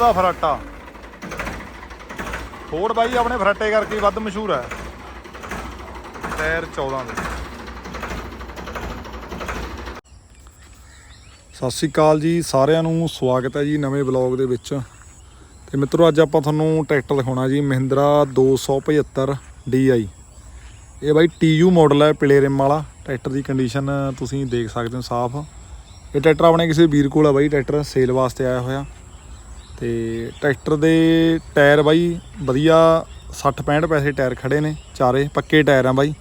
ਦਾ ਫਰਾਟਾ। Ford ਬਾਈ ਆਪਣੇ ਫਰਾਟੇ ਕਰਕੇ ਵੱਧ ਮਸ਼ਹੂਰ ਹੈ। ਟਾਇਰ 14 ਦੇ। ਸਤਿ ਸ਼੍ਰੀ ਅਕਾਲ ਜੀ, ਸਾਰਿਆਂ ਨੂੰ ਸਵਾਗਤ ਹੈ ਜੀ ਨਵੇਂ ਬਲੌਗ ਦੇ ਵਿੱਚ। ਤੇ ਮਿੱਤਰੋ, ਅੱਜ ਆਪਾਂ ਤੁਹਾਨੂੰ ਟਰੈਕਟਰ ਦਿਖਾਉਣਾ ਜੀ, ਮਹਿੰਦਰਾ 275 DI ਇਹ ਬਾਈ TU ਮਾਡਲ ਹੈ, ਪਿਲੇ ਰਿਮ ਵਾਲਾ। ਟਰੈਕਟਰ ਦੀ ਕੰਡੀਸ਼ਨ ਤੁਸੀਂ ਦੇਖ ਸਕਦੇ ਹੋ ਸਾਫ਼। ਇਹ ਟਰੈਕਟਰ ਆਪਣੇ ਕਿਸੇ ਵੀਰ ਕੋਲ ਆ ਬਾਈ ਟਰੈਕਟਰ ਸੇਲ ਵਾਸਤੇ ਆਇਆ ਹੋਇਆ। ਤੇ ਟਰੈਕਟਰ ਦੇ ਟਾਇਰ ਬਾਈ ਵਧੀਆ 60 65 ਪੈਸੇ ਟਾਇਰ ਖੜੇ ਨੇ, ਚਾਰੇ ਪੱਕੇ ਟਾਇਰ ਆ ਬਾਈ।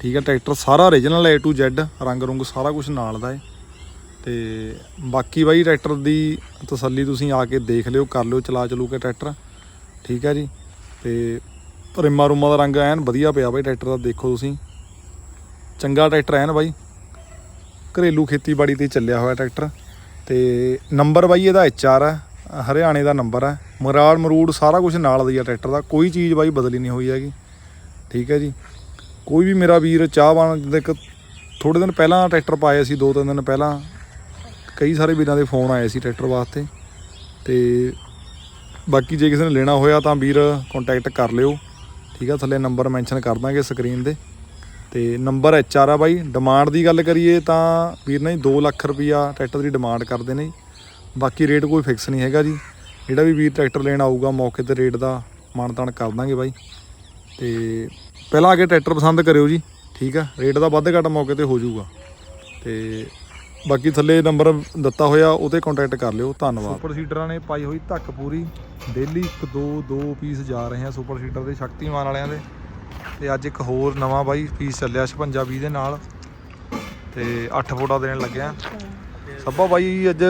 ਠੀਕ ਹੈ ਟਰੈਕਟਰ ਸਾਰਾ origignal A to Z, ਰੰਗ ਰੁੰਗ ਸਾਰਾ ਕੁਝ ਨਾਲ ਦਾ ਹੈ ਤੇ ਬਾਕੀ ਬਾਈ ਟਰੈਕਟਰ ਦੀ ਤਸੱਲੀ ਤੁਸੀਂ ਆ ਕੇ ਦੇਖ ਲਿਓ, ਕਰ ਲਿਓ ਚਲਾ ਚਲੂ ਕੇ ਟਰੈਕਟਰ। ਠੀਕ ਹੈ ਜੀ, ਤੇ ਰਿਮਾ ਰੁਮਾ ਦਾ ਰੰਗ ਐਨ ਵਧੀਆ ਪਿਆ ਬਾਈ ਟਰੈਕਟਰ ਦਾ, ਦੇਖੋ ਤੁਸੀਂ। ਚੰਗਾ ਟਰੈਕਟਰ ਐਨ ਬਾਈ। ਘਰੇਲੂ ਖੇਤੀਬਾੜੀ ਤੇ ਚੱਲਿਆ ਹੋਇਆ ਟਰੈਕਟਰ। ਤੇ ਨੰਬਰ ਬਾਈ ਇਹਦਾ HR ਹੈ ਹਰਿਆਣੇ ਦਾ ਨੰਬਰ ਹੈ। ਮਰਾੜ ਮਰੂੜ ਸਾਰਾ ਕੁਝ ਨਾਲ ਦੀ ਆ ਟਰੈਕਟਰ ਦਾ। ਕੋਈ ਚੀਜ਼ ਬਾਈ ਬਦਲੀ ਨਹੀਂ ਹੋਈ ਹੈਗੀ। ਠੀਕ ਹੈ ਜੀ। ਕੋਈ ਵੀ ਮੇਰਾ ਵੀਰ ਚਾਹਵਾਨ ਦੇ ਇੱਕ ਥੋੜੇ ਦਿਨ ਪਹਿਲਾਂ ਟਰੈਕਟਰ ਪਾਏ ਸੀ, ਦੋ ਤਿੰਨ ਦਿਨ ਪਹਿਲਾਂ। ਕਈ ਸਾਰੇ ਵੀਰਾਂ ਦੇ ਫੋਨ ਆਏ ਸੀ ਟਰੈਕਟਰ ਵਾਸਤੇ। ਤੇ ਬਾਕੀ ਜੇ ਕਿਸੇ ਨੇ ਲੈਣਾ ਹੋਇਆ ਤਾਂ ਵੀਰ ਕੰਟੈਕਟ ਕਰ ਲਿਓ। ਠੀਕ ਆ, ਥੱਲੇ ਨੰਬਰ ਮੈਂਸ਼ਨ ਕਰ ਦਾਂਗੇ ਸਕਰੀਨ ਦੇ ਤੇ ਨੰਬਰ HR ਆ ਬਾਈ। ਡਿਮਾਂਡ ਦੀ ਗੱਲ ਕਰੀਏ ਤਾਂ ਵੀਰ ਨੇ 2 ਲੱਖ ਰੁਪਈਆ ਟਰੈਕਟਰ ਦੀ ਡਿਮਾਂਡ ਕਰਦੇ ਨੇ ਜੀ। ਬਾਕੀ ਰੇਟ ਕੋਈ ਫਿਕਸ ਨਹੀਂ ਹੈਗਾ ਜੀ। ਜਿਹੜਾ ਵੀ ਵੀਰ ਟਰੈਕਟਰ ਲੈਣ ਆਊਗਾ ਮੌਕੇ ਤੇ ਰੇਟ ਦਾ ਮਾਨਤਾਨ ਕਰ ਦਾਂਗੇ ਬਾਈ। ਤੇ ਪਹਿਲਾਂ ਆ ਕੇ ਟਰੈਕਟਰ ਪਸੰਦ ਕਰਿਓ ਜੀ ਠੀਕ ਆ? ਰੇਟ ਦਾ ਵੱਧ ਘੱਟ ਮੌਕੇ ਤੇ ਹੋ ਜਾਊਗਾ। ਤੇ ਬਾਕੀ ਥੱਲੇ ਨੰਬਰ ਦਿੱਤਾ ਹੋਇਆ ਉਹਤੇ ਕੰਟੈਕਟ ਕਰ ਲਿਓ। ਧੰਨਵਾਦ। ਸੁਪਰ ਸੀਡਰਾਂ ਨੇ ਪਾਈ ਹੋਈ ਧੱਕ ਪੂਰੀ। ਡੇਲੀ ਇੱਕ ਦੋ ਦੋ ਪੀਸ ਜਾ ਰਹੇ ਆ ਸੁਪਰ ਸੀਡਰ ਦੇ ਸ਼ਕਤੀਮਾਨ ਵਾਲਿਆਂ ਦੇ। ਤੇ ਅੱਜ ਇੱਕ ਹੋਰ ਨਵਾਂ ਬਾਈ ਪੀਸ ਚੱਲਿਆ 56 20 ਦੇ ਨਾਲ। ਤੇ 8 ਫੋਟਾ ਦੇਣ ਲੱਗਿਆ। ਸੱਬਾ ਬਾਈ ਅੱਜ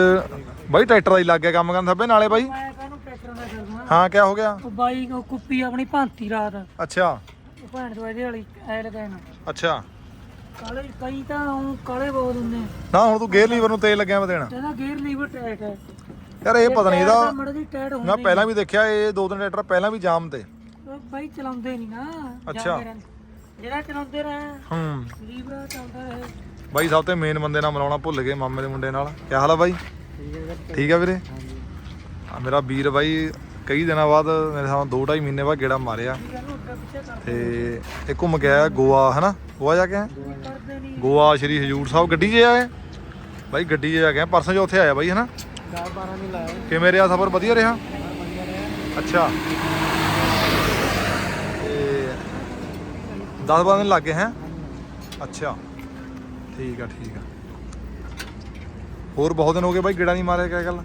ਬਾਈ ਟਰੈਕਟਰ ਦਾ ਹੀ ਲੱਗ ਗਿਆ ਕੰਮ ਕਰਨ ਸੱਬੇ ਨਾਲੇ ਬਾਈ। ਮੈਂ ਕਾਹਨੂੰ ਟਰੈਕਟਰ ਦਾ ਕਰਨਾ ਹਾਂ ਕਿਆ ਹੋ ਗਿਆ? ਉਹ ਬਾਈ ਉਹ ਕੁੱਪੀ ਆਪਣੀ ਭਾਂਤੀ ਰਾਤ। ਅੱਛਾ। ਉਹ ਭੈਣ ਤੋਂ ਇਹਦੇ ਵਾਲੀ ਐ ਲਗਾਏ ਨਾ ਅੱਛਾ। ਕਾਲੇ ਕਈ ਤਾਂ ਉਹ ਕਾਲੇ ਬਹੁਤ ਹੁੰਦੇ ਨਾ ਹੁਣ ਤੂੰ ਗੇਅਰ ਲੀਵਰ ਨੂੰ ਤੇਲ ਲੱਗਿਆ ਵਾ ਦੇਣਾ। ਕਹਿੰਦਾ ਗੇਅਰ ਲੀਵਰ ਟੈਟ ਹੈ ਯਾਰ ਇਹ ਪਤਾ ਨਹੀਂ ਇਹਦਾ ਮੜ ਦੀ ਟੈਟ ਮੈਂ ਹੁੰਦੀ ਪਹਿਲਾਂ ਵੀ ਦੇਖਿਆ ਇਹ ਦੋ ਤਿੰਨ ਟਰੈਕਟਰ ਪਹਿਲਾਂ ਵੀ ਜਾਮ ਤੇ। ਉਹ ਬਾਈ ਚਲਾਉਂਦੇ ਨਹੀਂ ਨਾ। ਅੱਛਾ। ਜਾਂਦੇ ਰਹਿੰਦੇ। ਜਿਹੜਾ ਚਲਾਉਂਦੇ ਰਹੇ ਹੂੰ। ਲੀਵਰ ਚੱਲਦਾ ਰਹੇ। ਬਾਈ ਸਭ ਤੋਂ ਮੇਨ ਬੰਦੇ ਨਾਲ ਮਿਲਾਉਣਾ ਭੁੱਲ ਗਏ ਮਾਮੇ ਦੇ ਮੁੰਡੇ ਨਾਲ। ਕੀ ਹਾਲ ਆ ਬਾਈ? ਠੀਕ ਆ ਵੀਰੇ? ਆ ਮੇਰਾ ਵੀਰ ਬਾਈ ਕਈ ਦਿਨਾਂ ਬਾਅਦ ਮੇਰੇ ਸਾਹ ਦੋ ਢਾਈ ਮਹੀਨੇ ਬਾਅਦ ਗੇੜਾ ਮਾਰਿਆ। ਤੇ ਇਹ ਘੁੰਮ ਕੇ ਆਇਆ ਗੋਆ ਹਨਾ? ਗੋਆ ਜਾ ਕੇ ਆਇਆ? ਗੋਆ। ਸ਼੍ਰੀ ਹਜੂਰ ਸਾਹਿਬ ਗੱਡੀ 'ਚ ਆਏ ਬਾਈ ਗੱਡੀ 'ਚ ਜਾ ਕੇ। ਪਰਸੋਂ ਜੋ ਉੱਥੇ ਆਇਆ ਬਾਈ ਹਨਾ? 10 12 ਨਹੀਂ ਲਾਇਆ। ਕਿਵੇਂ ਰਿਹਾ ਸਫ਼ਰ? ਵਧੀਆ ਰਿਹਾ? ਵਧੀਆ ਰਿਹਾ। ਅੱਛਾ। ਤੇ 10 12 ਦਿਨ ਲੱਗੇ ਹੈ? ਅੱਛਾ। ਠੀਕ ਆ ਠੀਕ ਆ। ਹੋਰ ਬਹੁਤ ਦਿਨ ਹੋ ਗਏ ਬਾਈ ਗੇੜਾ ਨਹੀਂ ਮਾਰਿਆ ਕਿਆ ਗੱਲ?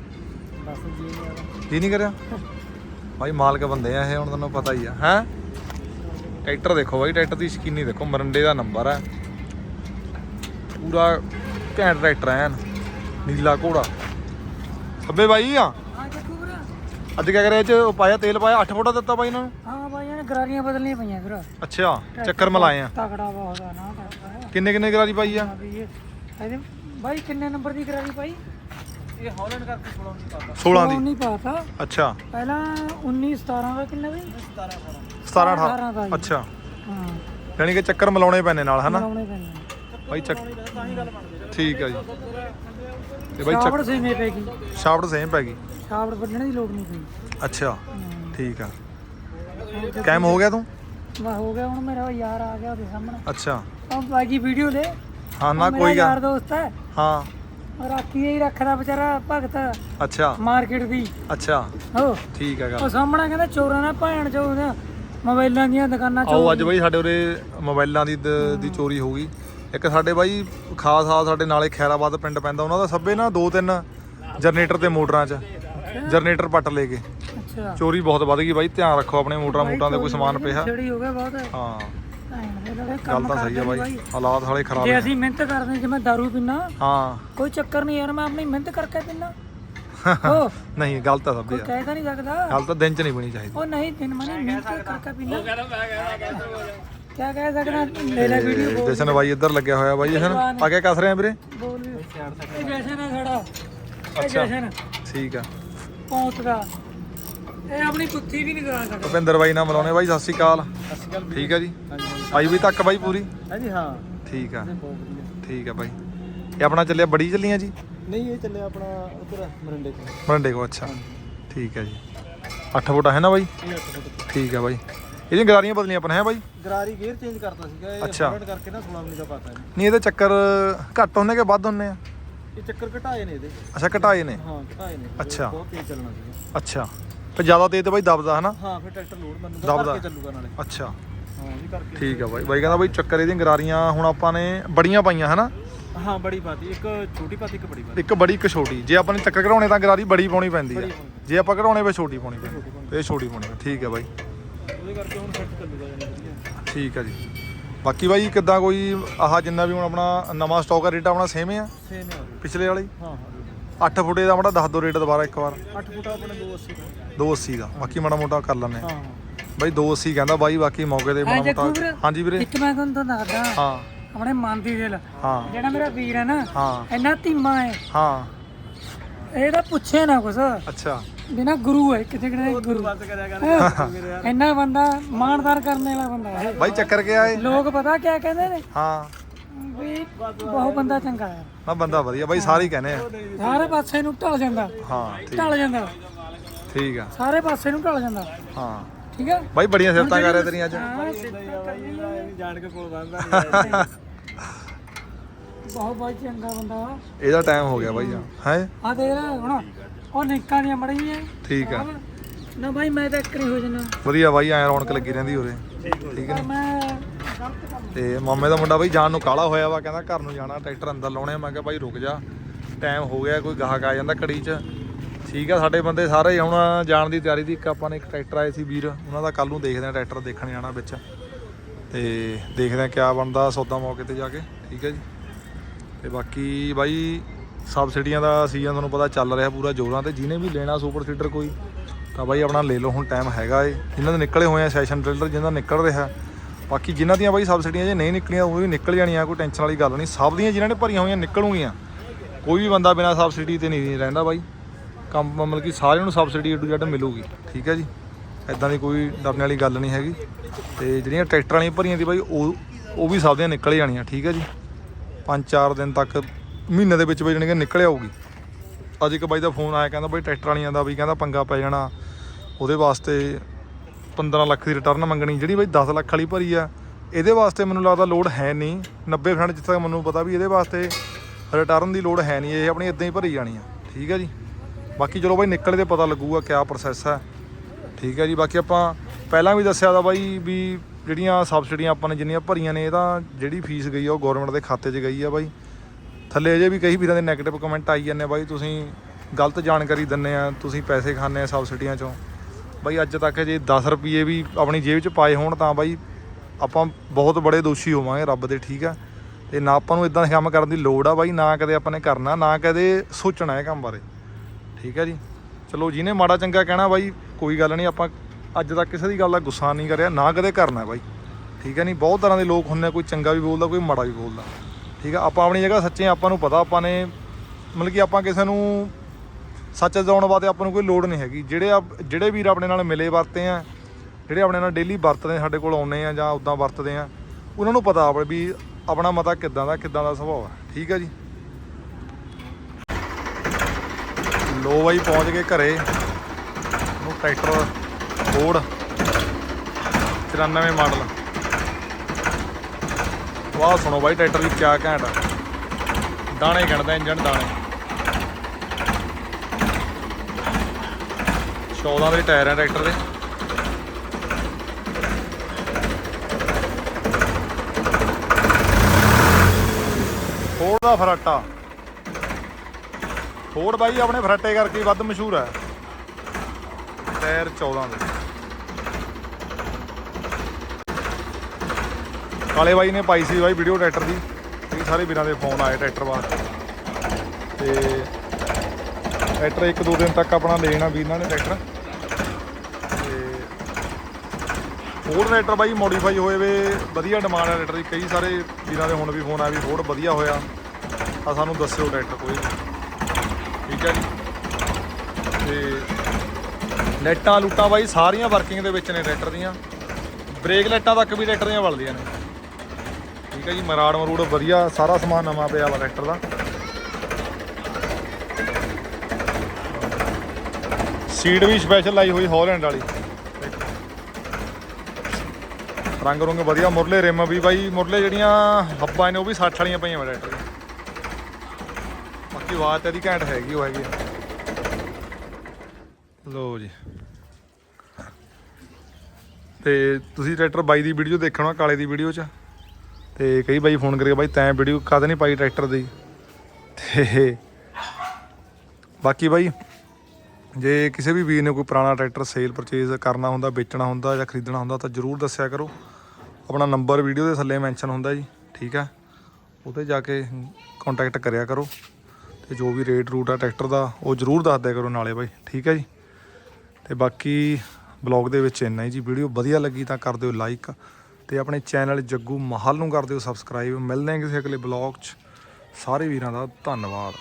ਬਸ ਜੀ ਨਹੀਂ ਕਰਿਆ? ਬਾਈ ਮਾਲਕ ਬੰਦੇ ਆ ਇਹ ਹੁਣ ਤੁਹਾਨੂੰ ਪਤਾ ਹੀ ਆ ਹੈ? ਟਰੈਕਟਰ ਦੇਖੋ ਬਾਈ ਟਰੈਕਟਰ ਦੀ ਸ਼ਕੀਨੀ ਦੇਖੋ ਮਰੰਡੇ ਦਾ ਨੰਬਰ ਹੈ ਪੂਰਾ ਘੈਂਟ ਟਰੈਕਟਰ ਐਨ ਨੀਲਾ ਘੋੜਾ। ਸੱਬੇ ਬਾਈ ਆ? ਹਾਂ ਦੇਖੋ ਵੀਰਾ। ਅੱਜ ਕਿਆ ਕਰਿਆ ਇਹ ਚ ਉਹ ਪਾਇਆ ਤੇਲ ਪਾਇਆ 8 ਫੋਟਾ ਦਿੱਤਾ ਬਾਈ ਇਹਨਾਂ ਨੂੰ? ਹਾਂ ਬਾਈ ਇਹਨੇ ਗਰਾਰੀਆਂ ਬਦਲਣੀਆਂ ਪਈਆਂ ਵੀਰਾ। ਅੱਛਾ ਚੱਕਰ ਮਲਾਏ ਆ। ਤਗੜਾ ਬਹੁਤ ਆ ਨਾ ਕਰਦਾ ਕਿੰਨੇ ਕਿੰਨੇ ਗਰਾਰੀ ਪਾਈ ਆ? ਵੀ ਇਹ ਇਹਦੇ ਬਾਈ ਕਿੰਨੇ ਨੰਬਰ ਦੀ ਕਰਾਰੀ ਪਾਈ ਇਹ ਹਾਲੈਂਡ ਕਰਕੇ 16 ਨਹੀਂ ਪਾਤਾ। 16 ਦੀ? ਨਹੀਂ ਪਾਤਾ। ਅੱਛਾ। ਪਹਿਲਾਂ 19 17 ਦਾ ਕਿੰਨਾ ਵੀ 17 17 18 ਦਾ 18 ਜੀ। ਅੱਛਾ। ਹਾਂ। ਯਾਨੀ ਕਿ ਚੱਕਰ ਮਲਾਉਣੇ ਪੈਣੇ ਨਾਲ ਹਨਾ? ਲਾਉਣੇ ਪੈਣੇ ਬਾਈ ਚੱਕ ਠੀਕ ਆ ਜੀ। ਤੇ ਬਾਈ ਚੱਕ ਸੇਮੇ ਪੈ ਗਈ। ਸ਼ਾਫਟ ਸੇਮ ਪੈ ਗਈ? ਛਾਬੜ ਵੱਢਣ ਦੀ ਲੋੜ ਨਹੀਂ ਪਈ। ਅੱਛਾ। ਹਾਂ। ਠੀਕ ਆ। ਤੇ ਕੈਮ ਹੋ ਗਿਆ ਤੂੰ? ਬਸ ਹੋ ਗਿਆ ਹੁਣ ਮੇਰਾ ਯਾਰ ਆ ਗਿਆ ਉਹਦੇ ਸਾਹਮਣੇ। ਅੱਛਾ। ਉਹ ਬਾਜੀ ਵੀਡੀਓ ਲੈ ਹਾਂ ਨਾ ਕੋਈ ਯਾਰ ਗੱਲ ਦੋਸਤ ਹੈ। ਹਾਂ। ਰਾਖੀ ਹੀ ਰੱਖਦਾ ਵਿਚਾਰਾ ਭਗਤ। ਅੱਛਾ। ਮਾਰਕੀਟ ਦੀ। ਅੱਛਾ। ਹੋ। ਠੀਕ ਆ ਉਹ ਸਾਹਮਣੇ ਕਹਿੰਦਾ ਚੋਰਾਂ ਦਾ ਭੈਣ ਚੋ ਮੋਬਾਈਲਾਂ ਦੀਆਂ ਦੁਕਾਨਾਂ ਚੋਂ ਆਓ ਅੱਜ ਬਾਈ ਸਾਡੇ ਉਰੇ ਮੋਬਾਈਲਾਂ ਦੀ ਦ- ਦੀ ਚੋਰੀ ਹੋ ਗਈ। ਇੱਕ ਸਾਡੇ ਬਾਈ ਖਾਸ ਆ ਸਾਡੇ ਨਾਲੇ ਖੈਰਾਬਾਦ ਪਿੰਡ ਪੈਂਦਾ। ਉਹਨਾਂ ਦਾ ਸੱਬੇ ਨਾ ਦੋ ਤਿੰਨ ਜਨਰੇਟਰ ਤੇ ਮੋਟਰਾਂ 'ਚ। ਜਨਰੇਟਰ ਪੱਟ ਲੈ ਗਏ ਅੱਛਾ। ਚੋਰੀ ਬਹੁਤ ਵੱਧ ਗਈ ਬਾਈ। ਧਿਆਨ ਰੱਖੋ ਆਪਣੇ ਮੋਟਰਾਂ ਮੋਟਰਾਂ ਦੇ ਕੋਈ ਸਮਾਨ ਪਿਆ। ਛੇੜੀ ਹੋ ਗਿਆ ਬਹੁਤ। ਹਾਂ। ਗੱਲ ਕੰਮ ਤਾਂ ਸਹੀ ਆ ਕਰਦੇ ਬਾਈ। ਹਾਲਾਤ ਹਾਲੇ ਖਰਾਬ ਜੇ ਨੇ। ਅਸੀਂ ਮਿਹਨਤ ਕਰਦੇ ਜਿਵੇਂ ਦਾਰੂ ਪੀਣਾ ਹਾਂ। ਕੋਈ ਚੱਕਰ ਨਹੀਂ ਯਾਰ ਮੈਂ ਆਪਣੀ ਮਿਹਨਤ ਕਰਕੇ ਪੀਣਾ ਹੋ ਨਹੀਂ ਗਲਤ ਆ ਸੱਬੇ ਕੋਈ ਕਹਿ ਤਾਂ ਨਹੀਂ ਸਕਦਾ। ਗੱਲ ਤਾਂ ਦਿਨ 'ਚ ਨਹੀਂ ਬਣੀ ਚਾਹੀਦੀ। ਉਹ ਨਹੀਂ ਦਿਨ ਮਨੀ ਮਿਹਨਤ ਕਰਕੇ ਪੀਣਾ ਕਿਆ ਕਹਿ ਸਕਦਾ? ਲੈ ਲੈ ਵੀਡੀਓ ਤੇ ਜਸ਼ਨ ਬਾਈ ਇੱਧਰ ਲੱਗਿਆ ਹੋਇਆ ਬਾਈ ਜਸ਼ਨ। ਆ ਕੇ ਕੱਸ ਰਹੇ ਆ ਵੀਰੇ? ਬੋਲ ਵੀ ਇਹ ਜਸ਼ਨ ਹੈ ਸਾਡਾ। ਇਹ ਅੱਛਾ। ਜਸ਼ਨ। ਠੀਕ ਆ। ਪਹੁੰਚ ਦਾ ਇਹ ਆਪਣੀ ਕੁੱਤੀ ਵੀ ਨਹੀਂ ਕਰਾ ਸਕਦਾ। ਭੁਪਿੰਦਰ ਬਾਈ ਨਾਲ ਮਿਲਾਉਣੇ ਬਾਈ ਸਤਿ ਸ਼੍ਰੀ ਅਕਾਲ। ਠੀਕ ਆ ਜੀ। ਆਈ ਵੀ ਤੱਕ ਬਾਈ ਪੂਰੀ? ਹਾਂਜੀ ਹਾਂ। ਠੀਕ ਆ। ਬਹੁਤ ਵਧੀਆ। ਠੀਕ ਆ ਬਾਈ। ਇਹ ਆਪਣਾ ਚੱਲਿਆ ਬੜੀ ਚੱਲੀਆਂ ਜੀ? ਨਹੀਂ ਇਹ ਚੱਲਿਆ ਆਪਣਾ ਉਧਰ ਮਰੰਡੇ ਚ ਮਰੰਡੇ ਕੋ ਅੱਛਾ। ਠੀਕ ਹੈ ਜੀ। 8 ਫੁੱਟ ਹੈ ਨਾ ਬਾਈ? ਇਹ 8 ਫੁੱਟ ਠੀਕ ਹੈ ਬਾਈ। ਇਹਦੀਆਂ ਗਰਾਰੀਆਂ ਬਦਲੀਆਂ ਆਪਾਂ ਨੇ ਹੈ ਬਾਈ? ਗਰਾਰੀ ਗੇਅਰ ਚੇਂਜ ਕਰਤਾ ਸੀਗਾ ਇਹ ਅੱਛਾ। ਅਪਡੇਟ ਕਰਕੇ ਨਾ 16 ਮਿੰਟ ਦਾ ਪਾਤਾ ਇਹਨੇ। ਨਹੀਂ ਇਹਦੇ ਚੱਕਰ ਘੱਟ ਹੁੰਦੇ ਕਿ ਵੱਧ ਹੁੰਦੇ ਆ? ਇਹ ਚੱਕਰ ਘਟਾਏ ਨੇ ਇਹਦੇ। ਅੱਛਾ ਘਟਾਏ ਨੇ? ਹਾਂ ਘਟਾਏ ਨੇ। ਅੱਛਾ। ਬਹੁਤ ਤੇਜ਼ ਚੱਲਣਾ ਸੀਗਾ। ਅੱਛਾ। ਤੇ ਜ਼ਿਆਦਾ ਤੇਜ਼ ਤੇ ਬਾਈ ਦਬਦਾ ਹਨਾ ਹਾਂ ਫਿਰ ਟਰੈਕਟਰ ਲੋਡ ਮੈਨੂੰ ਦਬਦਾ। ਦਾ ਕਰਕੇ ਚੱਲੂਗਾ ਨਾਲੇ। ਅੱਛਾ। ਹਾਂ ਕਰਕੇ ਠੀਕ ਹੈ ਬਾਈ। ਬਾਈ ਕਹਿੰਦਾ ਬਾਈ ਚੱਕਰ ਇਹਦੀਆਂ ਗਰਾਰੀਆਂ ਹੁਣ ਆਪਾਂ ਨੇ ਬੜੀਆਂ ਪਾਈਆਂ ਹਨਾ? ਹਾਂ ਬੜੀ ਪਾਤੀ। ਇੱਕ ਛੋਟੀ ਪਾਤੀ ਇੱਕ ਬੜੀ ਪਾਤੀ। ਇੱਕ ਬੜੀ ਇੱਕ ਛੋਟੀ। ਜੇ ਆਪਾਂ ਨੇ ਚੱਕਰ ਕਢਾਉਣੇ ਤਾਂ ਗਰਾਰੀ ਬੜੀ ਪਾਉਣੀ ਪੈਂਦੀ ਆ। ਪਾਉਣੀ। ਜੇ ਆਪਾਂ ਕਢਾਉਣੇ ਵੇ ਛੋਟੀ ਪਾਉਣੀ ਪੈਂਦੀ। ਤੇ ਇਹ ਛੋਟੀ ਪਾਉਣੀ ਆ। ਠੀਕ ਹੈ ਬਾਈ। ਉਹਦੇ ਕਰਕੇ ਹੁਣ ਸੈੱਟ ਚੱਲੂਗਾ ਜਾਨੀ ਠੀਕ ਹੈ ਜੀ। ਬਾਕੀ ਬਾਈ ਕਿੱਦਾਂ ਕੋਈ ਆਹ ਜਿੰਨਾ ਵੀ ਹੁਣ ਆਪਣਾ ਨਵਾਂ ਸਟਾਕ ਆ ਰੇਟ ਆਪਣਾ ਸੇਮ ਆ? ਸੇਮ ਹੈ ਉਹ। ਪਿਛਲੇ ਵਾਲੀ ਹਾਂ? ਹਾਂ 8 ਫੁੱਟੇ ਦਾ ਮਾੜਾ ਦੱਸ ਦੋ ਰੇਟ ਦੁਬਾਰਾ ਇੱਕ ਵਾਰ। 8 ਫੁੱਟ ਆਪਣੇ 280 ਦਾ। 280 ਦਾ। ਬਾਕੀ ਮਾੜਾ ਮੋਟਾ ਕਰ ਲੈਣੇ ਹਾਂ ਹਾਂ। ਬਾਈ 280 ਕਹਿੰਦਾ ਬਾਈ ਬਾਕੀ ਮੌਕੇ ਤੇ ਮਾੜਾ ਜੱਗੂ ਵੀਰੇ। ਹਾਂਜੀ ਵੀਰੇ। ਇੱਕ ਮੈਂ ਤੁਹਾਨੂੰ ਦੱਸਦਾ ਹਾਂ। ਆਪਣੇ ਮਨ ਦੀ ਦਿਲ ਹਾਂ। ਜਿਹੜਾ ਮੇਰਾ ਵੀਰ ਹੈ ਨਾ ਹਾਂ। ਇੰਨਾ ਧੀਮਾ ਹੈ। ਹਾਂ। ਇਹ ਤਾਂ ਪੁੱਛੇ ਨਾ ਕੁਛ। ਅੱਛਾ। ਬਿਨਾ ਗੁਰੂ ਹੈ ਕਿਤੇ ਕਿਤੇ ਗੁਰੂ। ਬੰਦ ਕਰਿਆ ਕਰ। ਮੇਰੇ ਯਾਰ ਇੰਨਾ ਬੰਦਾ ਮਾਣਦਾਰ ਕਰਨੇ ਵਾਲਾ ਬੰਦਾ ਹੈ। ਬਾਈ ਚੱਕਰ ਕਿਆ ਏ ਲੋਕ ਪਤਾ ਕਿਆ ਕਹਿੰਦੇ ਨੇ? ਹਾਂ। ਵੀ ਬਹੁਤ ਬੰਦਾ ਚੰਗਾ ਹੈ। ਨਾ ਬੰਦਾ ਵਧੀਆ। ਬਾਈ ਸਾਰੇ ਹੀ ਕਹਿੰਦੇ ਆ। ਸਾਰੇ ਪਾਸੇ ਨੂੰ ਢਲ ਜਾਂਦਾ। ਹਾਂ ਢਲ ਜਾਂਦਾ। ਠੀਕ ਆ। ਸਾਰੇ ਪਾਸੇ ਨੂੰ ਢਲ ਜਾਂਦਾ। ਹਾਂ। ਠੀਕ ਹੈ ਬਾਈ ਬੜੀਆਂ ਸਿਫਤਾਂ ਕਰ ਰਿਹਾ ਤੇਰੀਆਂ ਅੱਜ। ਹਾਂ, ਸਿੱਧਾ ਕਰਨੀ ਹੈ। ਜਾਣ ਕੇ ਕੋਲ ਬੰਦਾ ਬਹੁਤ ਬਹੁਤ ਚੰਗਾ ਬੰਦਾ ਇਹਦਾ ਟਾਈਮ ਹੋ ਗਿਆ ਬਾਈ ਹੈ। ਆ ਦੇ ਹੁਣ ਉਹ ਨਿੱਕਾਂ ਦੀਆਂ ਮੜੀਆਂ ਠੀਕ ਆ। ਨਾ ਭਾਈ ਮੈਂ ਤਾਂ ਇੱਕਰੀ ਹੋ ਜਾਣਾ। ਵਧੀਆ ਬਾਈ ਐ ਰੌਣਕ ਲੱਗੀ ਰਹਿੰਦੀ ਉਰੇ। ਠੀਕ ਹੈ ਮੈਂ ਤੇ ਮਾਮੇ ਦਾ ਮੁੰਡਾ ਬਾਈ ਜਾਣ ਨੂੰ ਕਾਲਾ ਹੋਇਆ ਵਾ ਕਹਿੰਦਾ ਘਰ ਨੂੰ ਜਾਣਾ ਟਰੈਕਟਰ ਅੰਦਰ ਲਾਉਣੇ। ਮੈਂ ਕਿਹਾ ਬਾਈ ਰੁਕ ਜਾ। ਟਾਈਮ ਹੋ ਗਿਆ ਕੋਈ ਗਾਹਕ ਆ ਜਾਂਦਾ ਕੜੀ 'ਚ। ਠੀਕ ਆ, ਸਾਡੇ ਬੰਦੇ ਸਾਰੇ ਹੀ ਹੁਣ ਜਾਣ ਦੀ ਤਿਆਰੀ ਦੀ। ਇੱਕ ਆਪਾਂ ਨੇ ਇੱਕ ਟਰੈਕਟਰ ਆਏ ਸੀ ਵੀਰ, ਉਹਨਾਂ ਦਾ ਕੱਲ ਨੂੰ ਦੇਖਦੇ ਆ ਟਰੈਕਟਰ ਦੇਖਣ ਜਾਣਾ ਵਿੱਚ। ਤੇ ਦੇਖਦੇ ਆ ਕਿਆ ਬਣਦਾ ਸੌਦਾ ਮੌਕੇ ਤੇ ਜਾ ਕੇ, ਠੀਕ ਹੈ ਜੀ। ਤੇ ਬਾਕੀ ਬਾਈ, ਸਬਸਿਡੀਆਂ ਦਾ ਸੀਜ਼ਨ ਤੁਹਾਨੂੰ ਪਤਾ ਚੱਲ ਰਿਹਾ ਪੂਰਾ ਜ਼ੋਰਾਂ ਤੇ। ਜਿਹਨੇ ਵੀ ਲੈਣਾ ਸੁਪਰ ਸੀਡਰ ਕੋਈ, ਤਾਂ ਬਾਈ ਆਪਣਾ ਲੈ ਲਓ, ਹੁਣ ਟਾਈਮ ਹੈਗਾ ਏ। ਜਿਨ੍ਹਾਂ ਦੇ ਨਿਕਲੇ ਹੋਏ ਆ ਸੈਸ਼ਨ ਟ੍ਰੇਲਰ, ਜਿਨ੍ਹਾਂ ਦਾ ਨਿਕਲ ਰਿਹਾ। ਬਾਕੀ ਜਿਨ੍ਹਾਂ ਦੀਆਂ ਬਾਈ ਸਬਸਿਡੀਆਂ ਜੇ ਨਹੀਂ ਨਿਕਲੀਆਂ, ਉਹ ਵੀ ਨਿਕਲ ਜਾਣੀਆਂ, ਕੋਈ ਟੈਨਸ਼ਨ ਵਾਲੀ ਗੱਲ ਨਹੀਂ। ਸਭ ਦੀਆਂ ਜਿਨ੍ਹਾਂ ਨੇ ਭਰੀਆਂ ਹੋਈਆਂ, ਨਿਕਲੂਗੀਆਂ। ਕੋਈ ਵੀ ਬੰਦਾ ਬਿਨਾਂ ਸਬਸਿਡੀ ਤੇ ਨਹੀਂ ਰਹਿੰਦਾ ਬਾਈ। ਕੰਮ ਮਤਲਬ ਕਿ ਸਾਰਿਆਂ ਨੂੰ ਸਬਸਿਡੀ ਏ ਟੂ ਜ਼ੈਡ ਮਿਲੂਗੀ, ਠੀਕ ਹੈ ਜੀ? ਐਦਾਂ ਦੀ ਕੋਈ ਡਰਨ ਵਾਲੀ ਗੱਲ ਨਹੀਂ ਹੈਗੀ। ਤੇ ਜਿਹੜੀਆਂ ਟਰੈਕਟਰ ਵਾਲੀਆਂ ਭਰੀਆਂ ਦੀ ਬਾਈ, ਉਹ ਉਹ ਵੀ ਸਭ ਦੀਆਂ ਨਿਕਲ ਜਾਣੀਆਂ, ਠੀਕ ਹੈ ਜੀ? ਪੰਜ ਚਾਰ ਦਿਨ ਤੱਕ, ਮਹੀਨੇ ਦੇ ਵਿੱਚ ਬਈ ਜਾਣੀ ਕਿ ਨਿਕਲ ਆਊਗੀ। ਅੱਜ ਇੱਕ ਬਾਈ ਦਾ ਫੋਨ ਆਇਆ, ਕਹਿੰਦਾ ਬਈ ਟਰੈਕਟਰ ਵਾਲੀਆਂ ਦਾ ਵੀ ਕਹਿੰਦਾ ਪੰਗਾ ਪੈ ਜਾਣਾ। ਉਹਦੇ ਵਾਸਤੇ 15 ਲੱਖ ਦੀ ਰਿਟਰਨ ਮੰਗਣੀ, ਜਿਹੜੀ ਬਈ 10 ਲੱਖ ਵਾਲੀ ਭਰੀ ਆ। ਇਹਦੇ ਵਾਸਤੇ ਮੈਨੂੰ ਲੱਗਦਾ ਲੋਡ ਹੈ ਨਹੀਂ। 90% ਜਿੱਥੇ ਤੱਕ ਮੈਨੂੰ ਪਤਾ ਵੀ ਇਹਦੇ ਵਾਸਤੇ ਰਿਟਰਨ ਦੀ ਲੋਡ ਹੈ ਨਹੀਂ, ਇਹ ਆਪਣੀ ਇਦਾਂ ਹੀ ਭਰੀ ਜਾਣੀ ਆ, ਠੀਕ ਹੈ ਜੀ? ਬਾਕੀ ਚਲੋ ਬਾਈ ਨਿਕਲੇ ਤੇ ਪਤਾ ਲੱਗੂਗਾ ਕਿਆ ਪ੍ਰੋਸੈਸ ਹੈ। ਠੀਕ ਹੈ ਜੀ, ਬਾਕੀ ਆਪਾਂ ਪਹਿਲਾਂ ਵੀ ਦੱਸਿਆ ਦਾ ਬਾਈ ਵੀ ਜਿਹੜੀਆਂ ਸਬਸਿਡੀਆਂ ਆਪਾਂ ਨੇ ਜਿੰਨੀਆਂ ਭਰੀਆਂ ਨੇ, ਇਹ ਤਾਂ ਜਿਹੜੀ ਫੀਸ ਗਈ ਆ ਉਹ ਗਵਰਨਮੈਂਟ ਦੇ ਖਾਤੇ 'ਚ ਗਈ ਆ ਬਾਈ। ਥੱਲੇ ਅਜੇ ਵੀ ਕਈ ਵੀਰਾਂ ਦੇ ਨੈਗੇਟਿਵ ਕਮੈਂਟ ਆਈ ਜਾਂਦੇ ਬਾਈ, ਤੁਸੀਂ ਗਲਤ ਜਾਣਕਾਰੀ ਦਿੰਦੇ ਆ, ਤੁਸੀਂ ਪੈਸੇ ਖਾਂਦੇ ਆ ਸਬਸਿਡੀਆਂ 'ਚੋਂ। ਬਾਈ ਅੱਜ ਤੱਕ ਜੇ 10 ਰੁਪਏ ਵੀ ਆਪਣੀ ਜੇਬ 'ਚ ਪਾਏ ਹੋਣ ਤਾਂ ਬਾਈ ਆਪਾਂ ਬਹੁਤ ਬੜੇ ਦੋਸ਼ੀ ਹੋਵਾਂਗੇ ਰੱਬ ਦੇ, ਠੀਕ ਆ। ਤੇ ਨਾ ਆਪਾਂ ਨੂੰ ਇਦਾਂ ਕੰਮ ਕਰਨ ਦੀ ਲੋੜ ਆ ਬਾਈ, ਨਾ ਕਦੇ ਆਪਾਂ ਨੇ ਕਰਨਾ, ਨਾ ਕਦੇ ਸੋਚਣਾ ਇਹ ਕੰਮ ਬਾਰੇ। ਠੀਕ ਹੈ ਜੀ। ਚਲੋ ਜਿਹਨੇ ਮਾੜਾ ਚੰਗਾ ਕਹਿਣਾ ਬਾਈ ਕੋਈ ਗੱਲ ਨਹੀਂ ਆਪਾਂ ਅੱਜ ਤੱਕ ਕਿਸੇ ਦੀ ਗੱਲ ਦਾ ਗੁੱਸਾ ਨਹੀਂ ਕਰਿਆ ਨਾ ਕਦੇ ਕਰਨਾ ਬਾਈ। ਠੀਕ ਹੈ ਨਹੀਂ ਬਹੁਤ ਤਰ੍ਹਾਂ ਦੇ ਲੋਕ ਹੁੰਦੇ ਆ, ਕੋਈ ਚੰਗਾ ਵੀ ਬੋਲਦਾ ਕੋਈ ਮਾੜਾ ਵੀ ਬੋਲਦਾ। ਠੀਕ ਆ ਆਪਾਂ ਆਪਣੀ ਜਗ੍ਹਾ ਸੱਚੇ ਆਪਾਂ ਨੂੰ ਪਤਾ ਆਪਾਂ ਨੇ ਮਤਲਬ ਕਿ ਆਪਾਂ ਕਿਸੇ ਨੂੰ ਸੱਚ ਜਾਉਣ ਵਾਸਤੇ ਆਪਾਂ ਨੂੰ ਕੋਈ ਲੋੜ ਨਹੀਂ ਹੈਗੀ। ਜਿਹੜੇ ਆਪ- ਜਿਹੜੇ ਵੀਰ ਆਪਣੇ ਨਾਲ ਮਿਲੇ ਵਰਤੇ ਆ ਜਿਹੜੇ ਆਪਣੇ ਨਾਲ ਡੇਲੀ ਵਰਤਦੇ ਸਾਡੇ ਕੋਲ ਆਉਂਦੇ ਆ ਜਾਂ ਉਦਾਂ ਵਰਤਦੇ ਆ ਉਹਨਾਂ ਨੂੰ ਪਤਾ ਆਪਣੇ ਵੀ ਆਪਣਾ ਮਤਾ ਕਿੱਦਾਂ ਦਾ ਕਿੱਦਾਂ ਦਾ ਸੁਭਾਅ ਹੈ ਠੀਕ ਹੈ ਜੀ। ਲੋ ਬਾਈ ਪਹੁੰਚ ਗਏ ਘਰੇ। ਨੂੰ ਟਰੈਕਟਰ ਫੋਰਡ 94 ਮਾਡਲ। ਵਾਹ, ਸੁਣੋ ਬਾਈ ਟਰੈਕਟਰ ਦੀ ਕਿਆ ਘੈਂਟ ਆ। ਦਾਣੇ ਗਿਣਦਾ ਇੰਜਨ ਦਾਣੇ। 14 ਦੇ ਟਾਇਰ ਆ ਟਰੈਕਟਰ ਦੇ। ਫੋਰਡ ਦਾ ਫਰਾਟਾ। ਫੋਰਡ ਬਾਈ ਆਪਣੇ ਫਰਾਟੇ ਕਰਕੇ ਵੱਧ ਮਸ਼ਹੂਰ ਹੈ। ਟਾਇਰ 14 ਦੇ। ਕਾਲੇ ਬਾਈ ਨੇ ਪਾਈ ਸੀ ਬਾਈ ਵੀਡੀਓ ਟਰੈਕਟਰ ਦੀ। ਇਹ ਸਾਰੇ ਵੀਰਾਂ ਦੇ ਫੋਨ ਆਏ ਟਰੈਕਟਰ ਵਾਸਤੇ। ਤੇ ਟਰੈਕਟਰ ਇੱਕ ਦੋ ਦਿਨ ਤੱਕ ਆਪਣਾ ਲੈਣਾ ਵੀ ਇਹਨਾਂ ਨੇ ਟਰੈਕਟਰ। ਤੇ ਹੋਰ ਟਰੈਕਟਰ ਬਾਈ ਮੋਡੀਫਾਈ ਹੋਏ ਵੇ, ਵਧੀਆ ਡਿਮਾਂਡ ਹੈ ਟਰੈਕਟਰ ਦੀ। ਕਈ ਸਾਰੇ ਵੀਰਾਂ ਦੇ ਹੁਣ ਵੀ ਫੋਨ ਆਏ ਵੀ ਹੋਰ ਵਧੀਆ ਹੋਇਆ। ਆ ਸਾਨੂੰ ਦੱਸਿਓ ਟਰੈਕਟਰ ਕੋਈ। ਠੀਕ ਹੈ ਜੀ। ਤੇ ਲਾਈਟਾਂ ਲੂਟਾਂ ਬਾਈ ਸਾਰੀਆਂ ਵਰਕਿੰਗ ਦੇ ਵਿੱਚ ਨੇ ਟਰੈਕਟਰ ਦੀਆਂ। ਬ੍ਰੇਕ ਲਾਈਟਾਂ ਤੱਕ ਵੀ ਟਰੈਕਟਰ ਦੀਆਂ ਬਲਦੀਆਂ ਨੇ। ਠੀਕ ਹੈ ਜੀ, ਮਰਾੜ ਮਰੂੜ ਵਧੀਆ, ਸਾਰਾ ਸਮਾਨ ਨਵਾਂ ਪਿਆ ਵਾ ਟਰੈਕਟਰ ਦਾ। ਸੀਟ ਵੀ ਸਪੈਸ਼ਲ ਲਾਈ ਹੋਈ ਹਾਲੈਂਡ ਵਾਲੀ। ਰੰਗ ਰੁੰਗ ਵਧੀਆ, ਮੁਰਲੇ ਰਿਮ ਵੀ ਬਾਈ, ਮੁਰਲੇ ਜਿਹੜੀਆਂ ਹੱਬਾਂ ਨੇ ਉਹ ਵੀ 60 ਵਾਲੀਆਂ ਪਈਆਂ ਵਾ ਟਰੈਕਟਰ ਬਾਕੀ ਆਵਾਜ਼ ਤੇ ਘੈਂਟ ਹੈਗੀ, ਉਹ ਹੈਗੀ ਆ। ਜੀ। ਤੇ ਤੁਸੀਂ ਟਰੈਕਟਰ ਬਾਈ ਦੀ ਵੀਡੀਓ ਦੇਖਣਾ ਕਾਲੇ ਦੀ ਵੀਡੀਓ 'ਚ? ਤੇ ਕਈ ਬਾਈ ਫੋਨ ਕਰਕੇ ਬਾਈ ਤੈਂ ਵੀਡੀਓ ਕਦ ਨਹੀਂ ਪਾਈ ਟਰੈਕਟਰ ਦੀ? ਤੇ ਬਾਕੀ ਬਾਈ, ਜੇ ਕਿਸੇ ਵੀ ਵੀਰ ਨੇ ਕੋਈ ਪੁਰਾਣਾ ਟਰੈਕਟਰ ਸੇਲ ਪਰਚੇਜ਼ ਕਰਨਾ ਹੁੰਦਾ, ਵੇਚਣਾ ਹੁੰਦਾ ਜਾਂ ਖਰੀਦਣਾ ਹੁੰਦਾ, ਤਾਂ ਜਰੂਰ ਦੱਸਿਆ ਕਰੋ। ਆਪਣਾ ਨੰਬਰ ਵੀਡੀਓ ਦੇ ਥੱਲੇ ਮੈਂਸ਼ਨ ਹੁੰਦਾ ਜੀ, ਠੀਕ ਆ? ਉਹਤੇ ਜਾ ਕੇ ਕੰਟੈਕਟ ਕਰਿਆ ਕਰੋ। ਤੇ ਜੋ ਵੀ ਰੇਟ ਰੂਟ ਆ ਟਰੈਕਟਰ ਦਾ, ਉਹ ਜਰੂਰ ਦੱਸ ਦਿਆ ਕਰੋ ਨਾਲੇ ਬਾਈ, ਠੀਕ ਹੈ ਜੀ? ਤੇ ਬਾਕੀ ਬਲੌਗ ਦੇ ਵਿੱਚ ਇੰਨਾ ਹੀ ਜੀ, ਵੀਡੀਓ ਵਧੀਆ ਲੱਗੀ ਤਾਂ ਕਰ ਦਿਓ ਲਾਈਕ ਤੇ ਆਪਣੇ ਚੈਨਲ ਜੱਗੂ ਮਹਲ ਨੂੰ ਕਰ ਦਿਓ ਸਬਸਕ੍ਰਾਈਬ। ਮਿਲਦੇ ਹਾਂ ਕਿਸੇ ਅਗਲੇ ਬਲੌਗ 'ਚ। ਸਾਰੇ ਵੀਰਾਂ ਦਾ ਧੰਨਵਾਦ।